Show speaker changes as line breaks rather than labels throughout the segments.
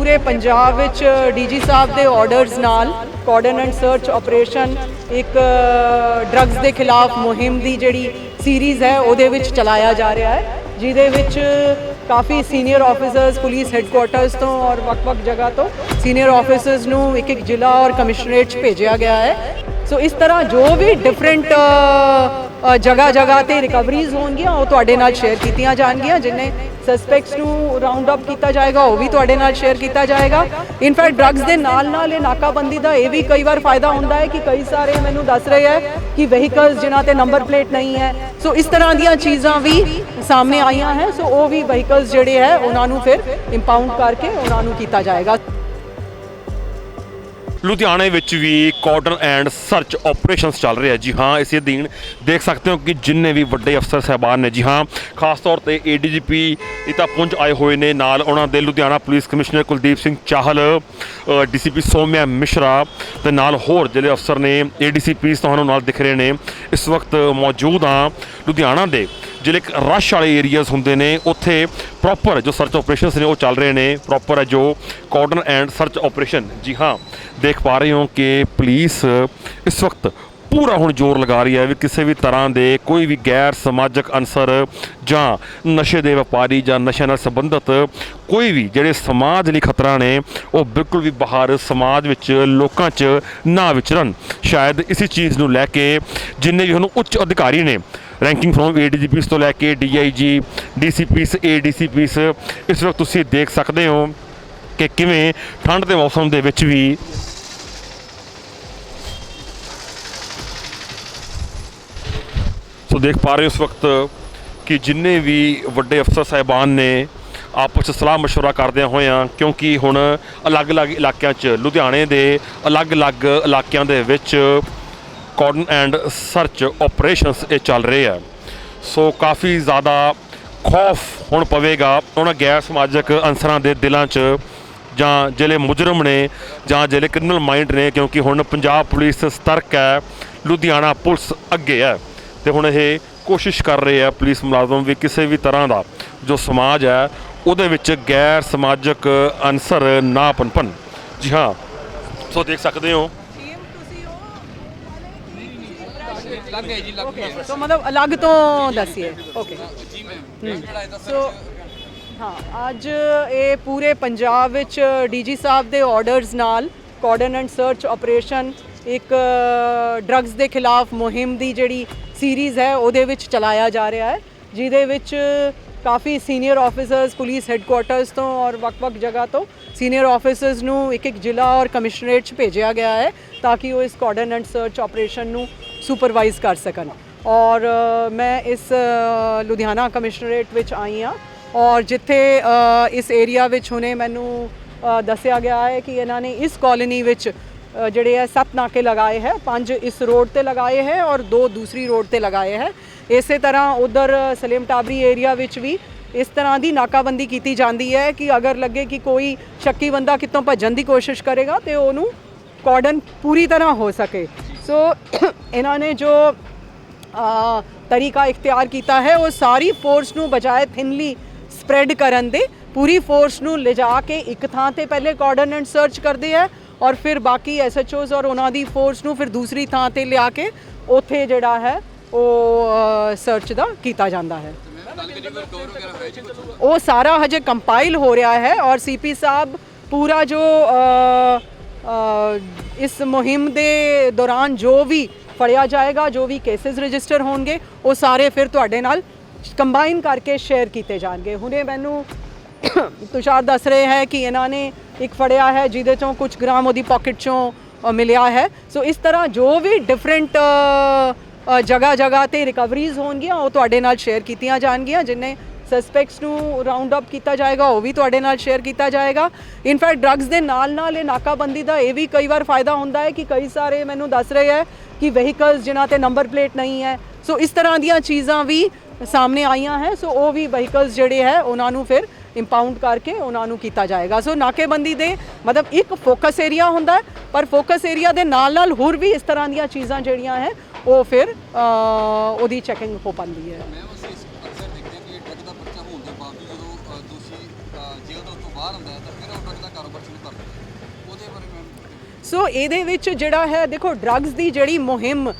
ਪੂਰੇ ਪੰਜਾਬ ਵਿੱਚ ਡੀਜੀ ਸਾਹਿਬ ਦੇ ਆਰਡਰਸ ਨਾਲ ਕਾਰਡਨ ਐਂਡ ਸਰਚ ਆਪਰੇਸ਼ਨ ਇੱਕ ਡਰੱਗਸ ਦੇ ਖਿਲਾਫ ਮੁਹਿੰਮ ਦੀ ਜਿਹੜੀ ਸੀਰੀਜ਼ ਹੈ, ਉਹਦੇ ਵਿੱਚ ਚਲਾਇਆ ਜਾ ਰਿਹਾ ਹੈ, ਜਿਹਦੇ ਵਿੱਚ ਕਾਫੀ ਸੀਨੀਅਰ ਆਫੀਸਰਸ ਪੁਲਿਸ ਹੈੱਡਕੁਆਰਟਰਸ ਤੋਂ ਔਰ ਵੱਖ-ਵੱਖ ਜਗ੍ਹਾ ਤੋਂ ਸੀਨੀਅਰ ਆਫੀਸਰਸ ਨੂੰ ਇੱਕ ਇੱਕ ਜ਼ਿਲ੍ਹਾ ਔਰ ਕਮਿਸ਼ਨਰੇਟ 'ਚ ਭੇਜਿਆ ਗਿਆ ਹੈ। ਸੋ ਇਸ ਤਰ੍ਹਾਂ ਜੋ ਵੀ ਡਿਫਰੈਂਟ ਜਗ੍ਹਾ ਜਗ੍ਹਾ ਤੇ ਰਿਕਵਰੀਜ਼ ਹੋਣਗੀਆਂ, ਉਹ ਤੁਹਾਡੇ ਨਾਲ ਸ਼ੇਅਰ ਕੀਤੀਆਂ ਜਾਣਗੀਆਂ। ਜਿਨੇ ਸਸਪੈਕਟਸ ਨੂੰ ਰਾਉਂਡ ਅਪ ਕੀਤਾ ਜਾਏਗਾ, ਉਹ ਵੀ ਤੁਹਾਡੇ ਨਾਲ ਸ਼ੇਅਰ ਕੀਤਾ ਜਾਏਗਾ। ਇਨਫੈਕਟ ਡਰੱਗਸ ਦੇ ਨਾਲ ਨਾਲ ਇਹ ਨਾਕਾਬੰਦੀ ਦਾ ਇਹ ਵੀ ਕਈ ਵਾਰ ਫਾਇਦਾ ਹੁੰਦਾ ਹੈ ਕਿ ਕਈ ਸਾਰੇ ਮੈਨੂੰ ਦੱਸ ਰਹੇ ਹੈ ਕਿ ਵਹੀਕਲਸ ਜਿਨ੍ਹਾਂ ਤੇ ਨੰਬਰ ਪਲੇਟ ਨਹੀਂ ਹੈ। ਸੋ ਇਸ ਤਰ੍ਹਾਂ ਦੀਆਂ ਚੀਜ਼ਾਂ ਵੀ ਸਾਹਮਣੇ ਆਈਆਂ ਹੈ। ਸੋ ਉਹ ਵੀ ਵਹੀਕਲਸ ਜਿਹੜੇ ਹੈ, ਉਹਨਾਂ ਨੂੰ ਫਿਰ ਇੰਪਾਊਂਡ ਕਰਕੇ ਉਹਨਾਂ ਨੂੰ ਕੀਤਾ ਜਾਏਗਾ।
ਲੁਧਿਆਣੇ ਵਿੱਚ ਵੀ ਕਾਰਡਨ ਐਂਡ ਸਰਚ ਆਪਰੇਸ਼ਨਸ ਚੱਲ ਰਿਹਾ ਜੀ। ਹਾਂ, ਇਸੇ ਅਧੀਨ ਦੇਖ ਸਕਦੇ ਹੋ ਕਿ ਜਿੰਨੇ ਵੀ ਵੱਡੇ ਅਫਸਰ ਸਹਿਬਾਨ ਨੇ ਜੀ, ਹਾਂ, ਖਾਸ ਤੌਰ ਤੇ ਏਡੀਜੀਪੀ ਇਤਾ ਪੁੰਜ ਆਏ ਹੋਏ ਨੇ। ਨਾਲ ਉਹਨਾਂ ਦੇ Ludhiana police commissioner Kuldeep Singh Chahal DCP Soumya Mishra ਤੇ ਨਾਲ ਹੋਰ ਜਿਹੜੇ ਅਫਸਰ ਨੇ ਏਡੀਸੀਪੀਸ ਤੁਹਾਨੂੰ ਨਾਲ ਦਿਖ ਰਹੇ ਨੇ। ਇਸ ਵਕਤ ਮੌਜੂਦ ਹਾਂ ਲੁਧਿਆਣਾ ਦੇ। ਜਿਹੜੇ ਰਸ਼ ਵਾਲੇ ਏਰੀਆਜ਼ ਹੁੰਦੇ ਨੇ, ਉੱਥੇ ਪ੍ਰੋਪਰ ਜੋ ਸਰਚ ਆਪਰੇਸ਼ਨਸ ਨੇ, ਉਹ ਚੱਲ ਰਹੇ ਨੇ ਪ੍ਰੋਪਰ ਹੈ ਜੋ ਕਾਰਡਨ ਐਂਡ ਸਰਚ ਆਪਰੇਸ਼ਨ ਜੀ ਹਾਂ, ਦੇਖ ਪਾ ਰਹੇ ਹੋ ਕਿ ਪੁਲਿਸ ਇਸ ਵਕਤ ਪੂਰਾ ਹੁਣ ਜ਼ੋਰ ਲਗਾ ਰਹੀ ਹੈ ਵੀ ਕਿਸੇ ਵੀ ਤਰ੍ਹਾਂ ਦੇ ਕੋਈ ਵੀ ਗੈਰ ਸਮਾਜਿਕ ਅਨਸਰ ਜਾਂ ਨਸ਼ੇ ਦੇ ਵਪਾਰੀ ਜਾਂ ਨਸ਼ੇ ਨਾਲ ਸੰਬੰਧਿਤ ਕੋਈ ਵੀ ਜਿਹੜੇ ਸਮਾਜ ਲਈ ਖਤਰਾ ਨੇ, ਉਹ ਬਿਲਕੁਲ ਵੀ ਬਾਹਰ ਸਮਾਜ ਵਿੱਚ ਲੋਕਾਂ 'ਚ ਨਾ ਵਿਚਰਨ। ਸ਼ਾਇਦ ਇਸੇ ਚੀਜ਼ ਨੂੰ ਲੈ ਕੇ ਜਿੰਨੇ ਵੀ ਹੁਣ ਉੱਚ ਅਧਿਕਾਰੀ ਨੇ ਰੈਂਕਿੰਗ ਫਰੋਮ ਏਡੀਜੀਪੀਸ ਤੋਂ ਲੈ ਕੇ ਡੀਆਈਜੀ ਡੀਸੀਪੀਸ ਏਡੀਸੀਪੀਸ ਇਸ ਵਕਤ ਤੁਸੀਂ ਦੇਖ ਸਕਦੇ ਹੋ ਕਿ ਕਿਵੇਂ ਠੰਡ ਦੇ ਮੌਸਮ ਦੇ ਵਿੱਚ ਵੀ ਸੋ ਦੇਖ ਪਾ ਰਹੇ ਹੋ ਇਸ ਵਕਤ ਕਿ ਜਿੰਨੇ ਵੀ ਵੱਡੇ ਅਫਸਰ ਸਾਹਿਬਾਨ ਨੇ ਆਪਸ 'ਚ ਸਲਾਹ مشورہ ਕਰਦਿਆਂ ਹੋਇਆਂ ਕਿਉਂਕਿ ਹੁਣ ਅਲੱਗ-ਅਲੱਗ ਇਲਾਕਿਆਂ 'ਚ ਲੁਧਿਆਣੇ ਦੇ ਅਲੱਗ-ਅਲੱਗ ਇਲਾਕਿਆਂ ਦੇ ਵਿੱਚ ਕੋਡਨ ਐਂਡ ਸਰਚ ਆਪਰੇਸ਼ਨਸ ਇਹ ਚੱਲ ਰਹੇ ਆ। ਸੋ ਕਾਫੀ ਜ਼ਿਆਦਾ ਖੌਫ ਹੁਣ ਪਵੇਗਾ ਉਹਨਾਂ ਗੈਰ ਸਮਾਜਿਕ ਅਨਸਰਾਂ ਦੇ ਦਿਲਾਂ 'ਚ ਜਾਂ ਜਿਹੜੇ ਮੁਜਰਮ ਨੇ ਜਾਂ ਜਿਹੜੇ ਕ੍ਰਿਮੀਨਲ ਮਾਈਂਡ ਨੇ, ਕਿਉਂਕਿ ਹੁਣ ਪੰਜਾਬ ਪੁਲਿਸ ਸਤਰਕ ਹੈ, ਲੁਧਿਆਣਾ ਪੁਲਿਸ ਅੱਗੇ ਹੈ। ਤੇ ਹੁਣ ਇਹ ਕੋਸ਼ਿਸ਼ ਕਰ ਰਹੇ ਆ ਪੁਲਿਸ ਮੁਲਾਜ਼ਮ ਵੀ ਕਿਸੇ ਵੀ ਤਰ੍ਹਾਂ ਦਾ ਜੋ ਸਮਾਜ ਹੈ, ਉਹਦੇ ਵਿੱਚ ਗੈਰ ਸਮਾਜਿਕ ਅਨਸਰ ਨਾ ਪਨਪਨ। ਜੀ ਹਾਂ। ਸੋ ਦੇਖ ਸਕਦੇ ਹੋ
ਲੱਗ ਗਏ ਜੀ ਲੱਗ ਗਏ
ਸੋ ਮਤਲਬ ਅਲੱਗ ਤੋਂ ਦੱਸੀਏ। ਓਕੇ
ਜੀ ਮੈਮ ਜਿਹੜਾ ਇਹਦਾ
ਸੋ ਹਾਂ ਅੱਜ ਇਹ ਪੂਰੇ ਪੰਜਾਬ ਵਿੱਚ ਡੀਜੀ ਸਾਹਿਬ ਦੇ ਆਰਡਰਸ ਨਾਲ ਕਾਰਡਨ ਐਂਡ ਸਰਚ ਆਪਰੇਸ਼ਨ ਇੱਕ ਡਰੱਗਸ ਦੇ ਖਿਲਾਫ ਮੁਹਿੰਮ ਦੀ ਜਿਹੜੀ ਸੀਰੀਜ਼ ਹੈ ਉਹਦੇ ਵਿੱਚ ਚਲਾਇਆ ਜਾ ਰਿਹਾ ਹੈ ਜਿਹਦੇ ਵਿੱਚ ਕਾਫੀ ਸੀਨੀਅਰ ਆਫੀਸਰਸ ਪੁਲਿਸ ਹੈੱਡਕੁਆਰਟਰਸ ਤੋਂ ਔਰ ਵੱਖ-ਵੱਖ ਜਗ੍ਹਾ ਤੋਂ ਸੀਨੀਅਰ ਆਫੀਸਰਸ ਨੂੰ ਇੱਕ ਇੱਕ ਜ਼ਿਲ੍ਹਾ ਔਰ ਕਮਿਸ਼ਨਰੇਟ 'ਚ ਭੇਜਿਆ ਗਿਆ ਹੈ ਤਾਂ ਕਿ ਉਹ ਇਸ ਕਾਰਡਨ ਐਂਡ ਸਰਚ ਆਪਰੇਸ਼ਨ ਨੂੰ ਸੁਪਰਵਾਈਜ਼ ਕਰ ਸਕਣ। ਔਰ ਮੈਂ ਇਸ ਲੁਧਿਆਣਾ ਕਮਿਸ਼ਨਰੇਟ ਵਿੱਚ ਆਈ ਹਾਂ। ਔਰ ਜਿੱਥੇ ਇਸ ਏਰੀਆ ਵਿੱਚ ਹੁਣੇ ਮੈਨੂੰ ਦੱਸਿਆ ਗਿਆ ਹੈ ਕਿ ਇਹਨਾਂ ਨੇ ਇਸ ਕਾਲੋਨੀ ਵਿੱਚ ਜਿਹੜੇ ਹੈ, ਸੱਤ ਨਾਕੇ ਲਗਾਏ ਹੈ, ਪੰਜ ਇਸ ਰੋਡ ਤੇ ਲਗਾਏ ਹੈ ਔਰ ਦੋ ਦੂਸਰੀ ਰੋਡ ਤੇ ਲਗਾਏ ਹੈ। ਇਸੇ ਤਰ੍ਹਾਂ ਉਧਰ ਸਲੀਮ ਟਾਬਰੀ ਏਰੀਆ ਵਿੱਚ ਵੀ ਇਸ ਤਰ੍ਹਾਂ ਦੀ ਨਾਕਾਬੰਦੀ ਕੀਤੀ ਜਾਂਦੀ ਹੈ ਕਿ ਅਗਰ ਲੱਗੇ ਕਿ ਕੋਈ ਸ਼ੱਕੀ ਬੰਦਾ ਕਿਤੋਂ ਭੱਜਣ ਦੀ ਕੋਸ਼ਿਸ਼ ਕਰੇਗਾ ਤੇ ਉਹਨੂੰ ਕਾਰਡਨ ਪੂਰੀ ਤਰ੍ਹਾਂ ਹੋ ਸਕੇ। ਸੋ ਇਹਨਾਂ ਨੇ ਜੋ ਤਰੀਕਾ ਇਖਤਿਆਰ ਕੀਤਾ ਹੈ ਉਹ ਸਾਰੀ ਫੋਰਸ ਨੂੰ ਬਜਾਏ ਥਿਨਲੀ ਸਪਰੈਡ ਕਰਨ ਦੇ ਪੂਰੀ ਫੋਰਸ ਨੂੰ ਲਿਜਾ ਕੇ ਇੱਕ ਥਾਂ ਤੇ ਪਹਿਲੇ ਕਾਰਡਨ ਐਂਡ ਸਰਚ ਕਰਦੇ ਹੈ ਔਰ ਫਿਰ ਬਾਕੀ ਐਸਐਚਓਜ਼ ਔਰ ਉਹਨਾਂ ਦੀ ਫੋਰਸ ਨੂੰ ਫਿਰ ਦੂਸਰੀ ਥਾਂ ਤੇ ਲਿਆ ਕੇ ਉੱਥੇ ਜਿਹੜਾ ਹੈ ਉਹ ਸਰਚ ਦਾ ਕੀਤਾ ਜਾਂਦਾ ਹੈ ਉਹ ਸਾਰਾ ਹਜੇ ਕੰਪਾਈਲ ਹੋ ਰਿਹਾ ਹੈ ਔਰ ਸੀਪੀ ਸਾਹਿਬ ਪੂਰਾ ਜੋ ਇਸ ਮੁਹਿੰਮ ਦੇ ਦੌਰਾਨ ਜੋ ਵੀ ਫੜਿਆ ਜਾਏਗਾ, ਜੋ ਵੀ ਕੇसेस ਰਜਿਸਟਰ ਹੋਣਗੇ, ਉਹ ਸਾਰੇ ਫਿਰ ਤੁਹਾਡੇ ਨਾਲ ਕੰਬਾਈਨ ਕਰਕੇ ਸ਼ੇਅਰ ਕੀਤੇ ਜਾਣਗੇ। ਹੁਣੇ ਮੈਨੂੰ ਤੁਸ਼ਾਰ ਦੱਸ ਰਹੇ ਹੈ ਕਿ ਇਹਨਾਂ ਨੇ ਇੱਕ ਫੜਿਆ ਹੈ, ਜਿਹਦੇ ਚੋਂ ਕੁਝ ਗ੍ਰਾਮ ਉਹਦੀ ਪਾਕਟ ਚੋਂ ਮਿਲਿਆ ਹੈ। ਸੋ ਇਸ ਤਰ੍ਹਾਂ ਜੋ ਵੀ ਡਿਫਰੈਂਟ ਜਗ੍ਹਾ ਜਗ੍ਹਾ ਤੇ ਰਿਕਵਰੀਜ਼ ਹੋਣਗੀਆਂ, ਉਹ ਤੁਹਾਡੇ ਨਾਲ ਸ਼ੇਅਰ ਕੀਤੀਆਂ ਜਾਣਗੀਆਂ, ਜਿਨੇ ਸਸਪੈਕਟਸ ਨੂੰ ਰਾਉਂਡ ਅਪ ਕੀਤਾ ਜਾਏਗਾ, ਉਹ ਵੀ ਤੁਹਾਡੇ ਨਾਲ ਸ਼ੇਅਰ ਕੀਤਾ ਜਾਏਗਾ। ਇਨਫੈਕਟ ਡਰੱਗਸ ਦੇ ਨਾਲ ਨਾਲ ਇਹ ਨਾਕਾਬੰਦੀ ਦਾ ਇਹ ਵੀ ਕਈ ਵਾਰ ਫਾਇਦਾ ਹੁੰਦਾ ਹੈ ਕਿ ਕਈ ਸਾਰੇ ਮੈਨੂੰ ਦੱਸ ਰਹੇ ਹੈ ਕਿ ਵਹੀਕਲਸ ਜਿਨ੍ਹਾਂ ਤੇ ਨੰਬਰ ਪਲੇਟ ਨਹੀਂ ਹੈ। ਸੋ ਇਸ ਤਰ੍ਹਾਂ ਦੀਆਂ ਚੀਜ਼ਾਂ ਵੀ ਸਾਹਮਣੇ ਆਈਆਂ ਹੈ। ਸੋ ਉਹ ਵੀ ਵਹੀਕਲਸ ਜਿਹੜੇ ਹੈ, ਉਹਨਾਂ ਨੂੰ ਫਿਰ ਇੰਪਾਊਂਡ ਕਰਕੇ ਉਹਨਾਂ ਨੂੰ ਕੀਤਾ ਜਾਏਗਾ। ਸੋ ਨਾਕੇਬੰਦੀ ਦੇ ਮਤਲਬ ਇੱਕ ਫੋਕਸ ਏਰੀਆ ਹੁੰਦਾ ਹੈ, ਪਰ ਫੋਕਸ ਏਰੀਆ ਦੇ ਨਾਲ ਨਾਲ ਹੋਰ ਵੀ ਇਸ ਤਰ੍ਹਾਂ ਦੀਆਂ ਚੀਜ਼ਾਂ ਜਿਹੜੀਆਂ ਹੈ, ਉਹ ਫਿਰ ਉਹਦੀ ਚੈਕਿੰਗ ਹੋ ਪਾਉਂਦੀ ਹੈ
ਮੈਂ ਅਸੀਂ ਅਕਸਰ ਦੇਖਦੇ ਹਾਂ ਕਿ ਡਰਗ ਦਾ ਪਰਚਾ ਹੋਣ ਦੇ ਬਾਵਜੂਦ ਜਦੋਂ ਅ, ਦੋਸ਼ੀ ਅ, ਜੇਲ੍ਹ ਜਦੋਂ ਤੋਂ ਬਾਹਰ ਹੁੰਦਾ ਹੈ ਤਾਂ ਫਿਰ ਉਹ ਡਰਗ ਦਾ ਕਾਰੋਬਾਰ ਸ਼ੁਰੂ ਕਰ ਦਿੰਦਾ ਹੈ। ਉਹਦੇ ਬਾਰੇ ਮੈਂ
ਸੋ ਇਹਦੇ ਵਿੱਚ ਜਿਹੜਾ ਹੈ, ਦੇਖੋ ਡਰੱਗਸ ਦੀ ਜਿਹੜੀ ਮੁਹਿੰਮ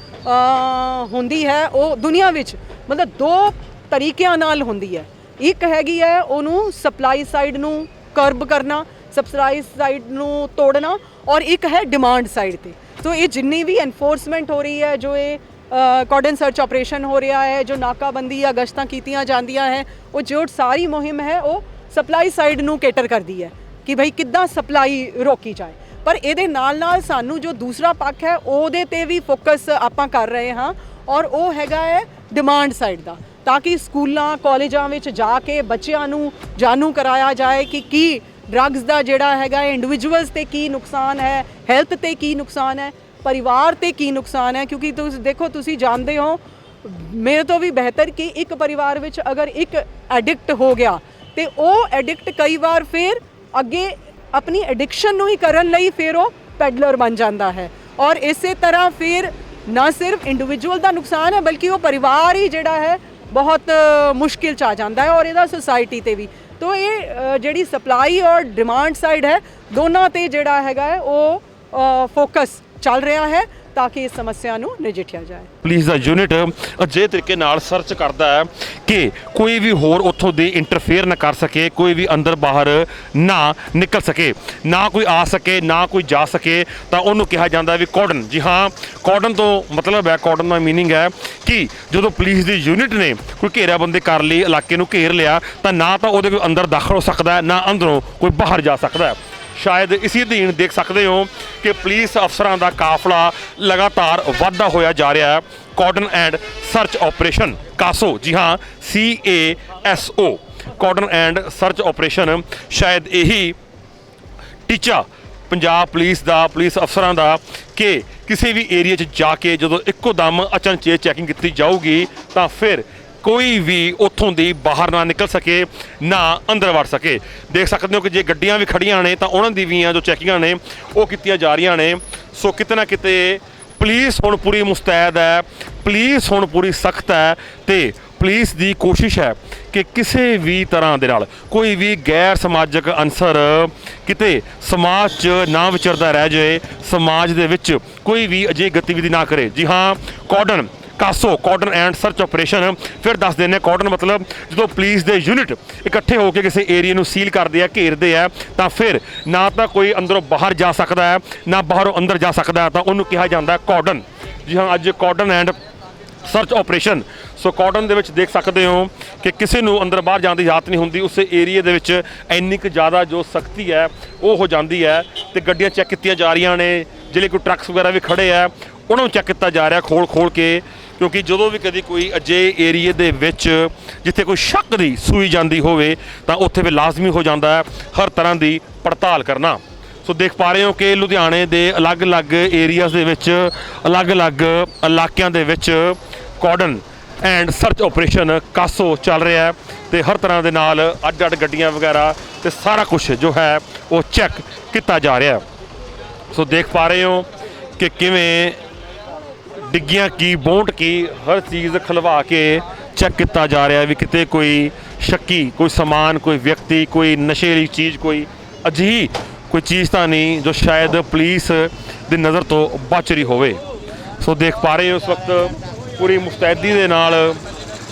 ਹੁੰਦੀ ਹੈ, ਉਹ ਦੁਨੀਆ ਵਿੱਚ ਮਤਲਬ ਦੋ ਤਰੀਕਿਆਂ ਨਾਲ ਹੁੰਦੀ ਹੈ। ਇੱਕ ਹੈਗੀ ਹੈ ਉਹਨੂੰ ਸਪਲਾਈ ਸਾਈਡ ਨੂੰ ਕਰਬ ਕਰਨਾ ਸਪਲਾਈ ਸਾਈਡ ਨੂੰ ਤੋੜਨਾ ਔਰ ਇੱਕ ਹੈ ਡਿਮਾਂਡ ਸਾਈਡ ਤੇ। ਸੋ ਇਹ ਜਿੰਨੀ ਵੀ ਐਨਫੋਰਸਮੈਂਟ ਹੋ ਰਹੀ ਹੈ, ਜੋ ਇਹ ਕਾਰਡਨ ਸਰਚ ਆਪਰੇਸ਼ਨ ਹੋ ਰਿਹਾ ਹੈ, ਜੋ ਨਾਕਾਬੰਦੀ ਜਾਂ ਗਸ਼ਤਾਂ ਕੀਤੀਆਂ ਜਾਂਦੀਆਂ ਹੈ, ਉਹ ਜੋ ਸਾਰੀ ਮੁਹਿੰਮ ਹੈ, ਉਹ ਸਪਲਾਈ ਸਾਈਡ ਨੂੰ ਕੇਟਰ ਕਰਦੀ ਹੈ ਕਿ ਭਾਈ ਕਿੱਦਾਂ ਸਪਲਾਈ ਰੋਕੀ ਜਾਏ। ਪਰ ਇਹਦੇ ਨਾਲ ਨਾਲ ਸਾਨੂੰ ਜੋ ਦੂਸਰਾ ਪੱਖ ਹੈ, ਉਹਦੇ ਤੇ ਵੀ ਫੋਕਸ ਆਪਾਂ ਕਰ ਰਹੇ ਹਾਂ ਔਰ ਉਹ ਹੈਗਾ ਹੈ ਡਿਮਾਂਡ ਸਾਈਡ ਦਾ। ਤਾਂ ਕਿ ਸਕੂਲਾਂ, ਕਾਲਜਾਂ ਵਿੱਚ ਜਾ ਕੇ ਬੱਚਿਆਂ ਨੂੰ ਜਾਣੂ ਕਰਾਇਆ ਜਾਏ ਕਿ ਕੀ ਡਰੱਗਸ ਦਾ ਜਿਹੜਾ ਹੈਗਾ ਇੰਡੀਵਿਜੂਅਲਸ ਤੇ ਕੀ ਨੁਕਸਾਨ ਹੈ ਹੈਲਥ ਤੇ ਕੀ ਨੁਕਸਾਨ ਹੈ, ਪਰਿਵਾਰ ਤੇ ਕੀ ਨੁਕਸਾਨ ਹੈ, ਕਿਉਂਕਿ ਤੁਸੀਂ, ਦੇਖੋ ਤੁਸੀਂ ਜਾਣਦੇ ਹੋ, ਮੇਰੇ ਤੋਂ ਵੀ ਬਿਹਤਰ ਕਿ ਇੱਕ ਪਰਿਵਾਰ ਵਿੱਚ ਅਗਰ ਇੱਕ ਐਡਿਕਟ ਹੋ ਗਿਆ, ਤੇ ਉਹ ਐਡਿਕਟ ਕਈ ਵਾਰ ਫਿਰ ਅੱਗੇ ਆਪਣੀ ਐਡਿਕਸ਼ਨ ਨੂੰ ਹੀ ਕਰਨ ਲਈ ਫਿਰ ਉਹ ਪੈਡਲਰ ਬਣ ਜਾਂਦਾ ਹੈ। ਔਰ ਇਸੇ ਤਰ੍ਹਾਂ ਫਿਰ ਨਾ ਸਿਰਫ ਇੰਡੀਵਿਜੂਅਲ ਦਾ ਨੁਕਸਾਨ ਹੈ, ਬਲਕਿ ਉਹ ਪਰਿਵਾਰ ਹੀ ਜਿਹੜਾ ਹੈ, ਬਹੁਤ ਮੁਸ਼ਕਿਲ ਚ ਆ ਜਾਂਦਾ ਹੈ ਔਰ ਇਹਦਾ ਸੁਸਾਇਟੀ ਤੇ ਵੀ। ਤੋ ਇਹ ਜਿਹੜੀ ਸਪਲਾਈ ਔਰ ਡਿਮਾਂਡ ਸਾਈਡ ਹੈ, ਦੋਨਾਂ ਤੇ ਜਿਹੜਾ ਹੈਗਾ ਉਹ ਫੋਕਸ ਚੱਲ ਰਿਹਾ ਹੈ ਤਾਂ ਕਿ ਇਸ ਸਮੱਸਿਆ ਨੂੰ ਨਜਿੱਠਿਆ ਜਾਏ।
ਪੁਲਿਸ ਦਾ ਯੂਨਿਟ ਅਜੇ ਤਰੀਕੇ ਨਾਲ ਸਰਚ ਕਰਦਾ ਹੈ ਕਿ ਕੋਈ ਵੀ ਹੋਰ ਉੱਥੋਂ ਦੀ ਇੰਟਰਫੇਅਰ ਨਾ ਕਰ ਸਕੇ, ਕੋਈ ਵੀ ਅੰਦਰ ਬਾਹਰ ਨਾ ਨਿਕਲ ਸਕੇ, ਨਾ ਕੋਈ ਆ ਸਕੇ, ਨਾ ਕੋਈ ਜਾ ਸਕੇ, ਤਾਂ ਉਹਨੂੰ ਕਿਹਾ ਜਾਂਦਾ ਵੀ ਕਾਰਡਨ ਜੀ ਹਾਂ ਕਾਰਡਨ ਤੋਂ ਮਤਲਬ ਹੈ ਕਾਰਡਨ ਦਾ ਮੀਨਿੰਗ ਹੈ ਕਿ ਜਦੋਂ ਪੁਲਿਸ ਦੀ ਯੂਨਿਟ ਨੇ ਕੋਈ ਘੇਰਾਬੰਦੀ ਕਰ ਲਈ, ਇਲਾਕੇ ਨੂੰ ਘੇਰ ਲਿਆ, ਤਾਂ ਨਾ ਤਾਂ ਉਹਦੇ ਕੋਈ ਅੰਦਰ ਦਾਖਲ ਹੋ ਸਕਦਾ ਨਾ ਅੰਦਰੋਂ ਕੋਈ ਬਾਹਰ ਜਾ ਸਕਦਾ ਹੈ। ਸ਼ਾਇਦ ਇਸੇ ਅਧੀਨ ਦੇਖ ਸਕਦੇ ਹੋ ਕਿ ਪੁਲਿਸ ਅਫਸਰਾਂ ਦਾ ਕਾਫਲਾ ਲਗਾਤਾਰ ਵਾਧਾ ਹੋਇਆ ਜਾ ਰਿਹਾ ਹੈ। Cordon and search operation CASO. ਜੀ ਹਾਂ C A S O cordon and search operation ਸ਼ਾਇਦ ਇਹੀ ਟੀਚਾ ਪੰਜਾਬ ਪੁਲਿਸ ਦਾ, ਪੁਲਿਸ ਅਫਸਰਾਂ ਦਾ ਕਿ ਕਿਸੇ ਵੀ ਏਰੀਆ 'ਚ ਜਾ ਕੇ ਜਦੋਂ ਇੱਕੋ ਦਮ ਅਚਨਚੇਤ ਚੈਕਿੰਗ ਕੀਤੀ ਜਾਊਗੀ, ਤਾਂ ਫਿਰ ਕੋਈ ਵੀ ਉੱਥੋਂ ਦੀ ਬਾਹਰ ਨਾ ਨਿਕਲ ਸਕੇ, ਨਾ ਅੰਦਰ ਵੜ ਸਕੇ। ਦੇਖ ਸਕਦੇ ਹੋ ਕਿ ਜੇ ਗੱਡੀਆਂ ਵੀ ਖੜੀਆਂ ਨੇ, ਤਾਂ ਉਹਨਾਂ ਦੀ ਵੀ ਜੋ ਚੈਕਿੰਗਾਂ ਨੇ, ਉਹ ਕੀਤੀਆਂ ਜਾ ਰਹੀਆਂ ਨੇ। ਸੋ ਕਿਤੇ ਨਾ ਕਿਤੇ ਪੁਲਿਸ ਹੁਣ ਪੂਰੀ ਮੁਸਤੈਦ ਹੈ, ਪੁਲਿਸ ਹੁਣ ਪੂਰੀ ਸਖਤ ਹੈ ਤੇ ਪੁਲਿਸ ਦੀ ਕੋਸ਼ਿਸ਼ ਹੈ ਕਿ ਕਿਸੇ ਵੀ ਤਰ੍ਹਾਂ ਦੇ ਨਾਲ, ਕੋਈ ਵੀ ਗੈਰ ਸਮਾਜਿਕ ਅਨਸਰ ਕਿਤੇ ਸਮਾਜ 'ਚ ਨਾ ਵਿਚਰਦਾ ਰਹਿ ਜਾਏ, ਸਮਾਜ ਦੇ ਵਿੱਚ ਕੋਈ ਵੀ ਅਜਿਹੀ ਗਤੀਵਿਧੀ ਨਾ ਕਰੇ। ਜੀ ਹਾਂ, cordon CASO cordon and search operation. ਫਿਰ ਦੱਸ ਦਿੰਦੇ ਹਾਂ ਕਾਰਡਨ ਮਤਲਬ ਜਦੋਂ ਪੁਲਿਸ ਦੇ ਯੂਨਿਟ ਇਕੱਠੇ ਹੋ ਕੇ ਕਿਸੇ ਏਰੀਆ ਨੂੰ ਸੀਲ ਕਰਦੇ ਆ, ਘੇਰਦੇ ਆ, ਤਾਂ ਫਿਰ ਨਾ ਤਾਂ ਕੋਈ ਅੰਦਰੋਂ ਬਾਹਰ ਜਾ ਸਕਦਾ ਹੈ, ਨਾ ਬਾਹਰੋਂ ਅੰਦਰ ਜਾ ਸਕਦਾ ਹੈ, ਤਾਂ ਉਹਨੂੰ ਕਿਹਾ ਜਾਂਦਾ ਹੈ ਕਾਰਡਨ ਜੀ ਹਾਂ, ਅੱਜ cordon and search operation. So cordon ਦੇ ਵਿੱਚ ਦੇਖ ਸਕਦੇ ਹੋ ਕਿ ਕਿਸੇ ਨੂੰ ਅੰਦਰ ਬਾਹਰ ਜਾਣ ਦੀ ਇਜਾਜ਼ਤ ਨਹੀਂ ਹੁੰਦੀ, ਉਸੇ ਏਰੀਆ ਦੇ ਵਿੱਚ ਇੰਨੀ ਕੁ ਜ਼ਿਆਦਾ ਜੋ ਸਖਤੀ ਹੈ, ਉਹ ਹੋ ਜਾਂਦੀ ਹੈ ਤੇ ਗੱਡੀਆਂ ਚੈੱਕ ਕੀਤੀਆਂ ਜਾ ਰਹੀਆਂ ਨੇ, ਜਿਹੜੇ ਕੋਈ ਟਰੱਕਸ ਵਗੈਰਾ ਵੀ ਖੜੇ ਆ, ਉਹਨਾਂ ਨੂੰ ਚੈੱਕ ਕੀਤਾ ਜਾ ਰਿਹਾ ਖੋਲ ਖੋਲ ਕੇ। ਕਿਉਂਕਿ ਜਦੋਂ ਵੀ ਕਦੀ ਕੋਈ ਅਜੇ ਏਰੀਏ ਦੇ ਵਿੱਚ ਜਿੱਥੇ ਕੋਈ ਸ਼ੱਕ ਦੀ ਸੂਈ ਜਾਂਦੀ ਹੋਵੇ, ਤਾਂ ਉੱਥੇ ਵੀ ਲਾਜ਼ਮੀ ਹੋ ਜਾਂਦਾ ਹੈ ਹਰ ਤਰ੍ਹਾਂ ਦੀ ਪੜਤਾਲ ਕਰਨਾ। ਸੋ ਦੇਖ ਪਾ ਰਹੇ ਹੋ ਕਿ ਲੁਧਿਆਣੇ ਦੇ ਅਲੱਗ-ਅਲੱਗ ਏਰੀਆਜ਼ ਦੇ ਵਿੱਚ, ਅਲੱਗ-ਅਲੱਗ ਇਲਾਕਿਆਂ ਦੇ ਵਿੱਚ cordon and search operation CASO ਚੱਲ ਰਿਹਾ ਹੈ ਤੇ ਹਰ ਤਰ੍ਹਾਂ ਦੇ ਨਾਲ ਅੱਡ-ਅੱਡ ਗੱਡੀਆਂ ਵਗੈਰਾ ਤੇ ਸਾਰਾ ਕੁਝ ਜੋ ਹੈ ਉਹ ਚੈੱਕ ਕੀਤਾ ਜਾ ਰਿਹਾ ਹੈ। ਸੋ ਦੇਖ ਪਾ ਰਹੇ ਹੋ ਕਿ ਕਿਵੇਂ ਡਿੱਗੀਆਂ ਕੀ, ਬੋਂਟ ਕੀ, ਹਰ ਚੀਜ਼ ਖਲਵਾ ਕੇ ਚੈੱਕ ਕੀਤਾ ਜਾ ਰਿਹਾ ਵੀ ਕਿਤੇ ਕੋਈ ਸ਼ੱਕੀ, ਕੋਈ ਸਮਾਨ, ਕੋਈ ਵਿਅਕਤੀ, ਕੋਈ ਨਸ਼ੇ ਨਸ਼ੇੜੀ ਚੀਜ਼, ਕੋਈ ਅਜਿਹੀ ਕੋਈ ਚੀਜ਼ ਤਾਂ ਨਹੀਂ ਜੋ ਸ਼ਾਇਦ ਪੁਲਿਸ ਦੀ ਨਜ਼ਰ ਤੋਂ ਬਚ ਰਹੀ ਹੋਵੇ। ਸੋ ਦੇਖ ਪਾ ਰਹੇ ਹੋ ਇਸ ਵਕਤ ਪੂਰੀ ਮੁਸਤੈਦੀ ਦੇ ਨਾਲ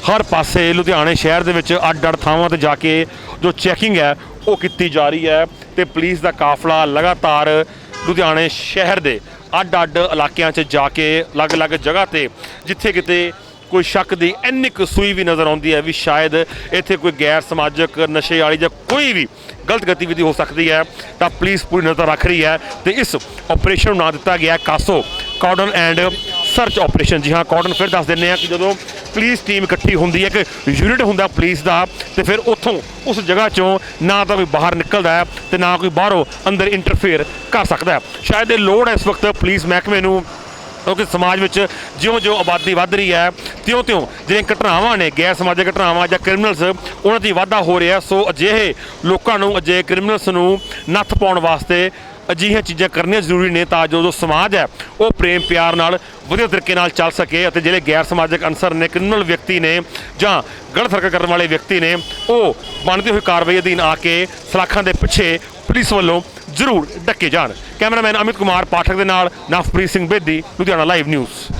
ਹਰ ਪਾਸੇ ਲੁਧਿਆਣੇ ਸ਼ਹਿਰ ਦੇ ਵਿੱਚ ਅੱਡ-ਅੱਡ ਥਾਵਾਂ ਤੇ ਜਾ ਕੇ ਜੋ ਚੈਕਿੰਗ ਹੈ, ਉਹ ਕੀਤੀ ਜਾ ਰਹੀ ਹੈ ਤੇ ਪੁਲਿਸ ਦਾ ਕਾਫਲਾ ਲਗਾਤਾਰ ਲੁਧਿਆਣੇ ਸ਼ਹਿਰ ਦੇ ਅੱਡ-ਅੱਡ ਇਲਾਕਿਆਂ 'ਚ ਜਾ ਕੇ ਅਲੱਗ-ਅਲੱਗ ਜਗ੍ਹਾ ਤੇ ਜਿੱਥੇ ਕਿਤੇ ਕੋਈ ਸ਼ੱਕ ਦੀ ਇੰਨੀ ਕੁ ਸੂਈ ਵੀ ਨਜ਼ਰ ਆਉਂਦੀ ਹੈ ਵੀ ਸ਼ਾਇਦ ਇੱਥੇ ਕੋਈ ਗੈਰ ਸਮਾਜਿਕ, ਨਸ਼ੇ ਵਾਲੀ ਜਾਂ ਕੋਈ ਵੀ ਗਲਤ ਗਤੀਵਿਧੀ ਹੋ ਸਕਦੀ ਹੈ, ਤਾਂ ਪੁਲਿਸ ਪੂਰੀ ਨਜ਼ਰ ਰੱਖ ਰਹੀ ਹੈ ਤੇ ਇਸ ਆਪਰੇਸ਼ਨ ਨੂੰ ਨਾਂ ਦਿੱਤਾ ਗਿਆ CASO, cordon and search operation ਜੀ ਹਾਂ ਕਾਰਡਨ ਫਿਰ ਦੱਸ ਦਿੰਦੇ ਆ ਕਿ ਜਦੋਂ ਪੁਲਿਸ ਟੀਮ ਇਕੱਠੀ ਹੁੰਦੀ ਹੈ, ਇੱਕ ਯੂਨਿਟ ਹੁੰਦਾ ਪੁਲਿਸ ਦਾ, ਤੇ ਫਿਰ ਉੱਥੋਂ ਉਸ ਜਗ੍ਹਾ ਚੋਂ ਨਾ ਤਾਂ ਕੋਈ ਬਾਹਰ ਨਿਕਲਦਾ ਹੈ ਤੇ ਨਾ ਕੋਈ ਬਾਹਰੋਂ ਅੰਦਰ ਇੰਟਰਫੇਅਰ ਕਰ ਸਕਦਾ ਹੈ। ਸ਼ਾਇਦ ਇਹ ਲੋੜ ਹੈ ਇਸ ਵਕਤ ਪੁਲਿਸ ਮਹਿਕਮੇ ਨੂੰ, ਕਿਉਂਕਿ ਸਮਾਜ ਵਿੱਚ ਜਿਉਂ-ਜਿਉਂ ਆਬਾਦੀ ਵੱਧ ਰਹੀ ਹੈ, ਤਿਉਂ-ਤਿਉਂ ਜਿਹੜੀਆਂ ਘਟਨਾਵਾਂ ਨੇ, ਗੈਰ ਸਮਾਜਿਕ ਘਟਨਾਵਾਂ ਜਾਂ ਕ੍ਰਿਮੀਨਲਸ ਉਹਨਾਂ ਦੀ ਵਾਧਾ ਹੋ ਰਿਹਾ ਸੋ ਅਜਿਹੇ ਲੋਕਾਂ ਨੂੰ, ਅਜਿਹੇ ਕ੍ਰਿਮੀਨਲਸ ਨੂੰ ਨੱਥ ਪਾਉਣ ਵਾਸਤੇ ਅਜਿਹੀਆਂ ਚੀਜ਼ਾਂ ਕਰਨੀਆਂ ਜ਼ਰੂਰੀ ਨੇ ਤਾਂ ਜੋ ਜੋ ਸਮਾਜ ਹੈ, ਉਹ ਪ੍ਰੇਮ, ਪਿਆਰ ਨਾਲ ਵਧੀਆ ਤਰੀਕੇ ਨਾਲ ਚੱਲ ਸਕੇ ਅਤੇ ਜਿਹੜੇ ਗੈਰ ਸਮਾਜਿਕ ਅਨਸਰ ਨੇ ਕ੍ਰਿਮੀਨਲ ਵਿਅਕਤੀ ਨੇ ਜਾਂ ਗਲਤ ਹਰਕਤ ਕਰਨ ਵਾਲੇ ਵਿਅਕਤੀ ਨੇ, ਉਹ ਬਣਦੀ ਹੋਈ ਕਾਰਵਾਈ ਅਧੀਨ ਆ ਕੇ ਸਲਾਖਾਂ ਦੇ ਪਿੱਛੇ ਪੁਲਿਸ ਵੱਲੋਂ ਜ਼ਰੂਰ ਡੱਕੇ ਜਾਣ। ਕੈਮਰਾਮੈਨ ਅਮਿਤ ਕੁਮਾਰ, ਪਾਠਕ ਦੇ ਨਾਲ ਨਵਪ੍ਰੀਤ ਸਿੰਘ ਬੇਦੀ, ਲੁਧਿਆਣਾ ਲਾਈਵ ਨਿਊਜ਼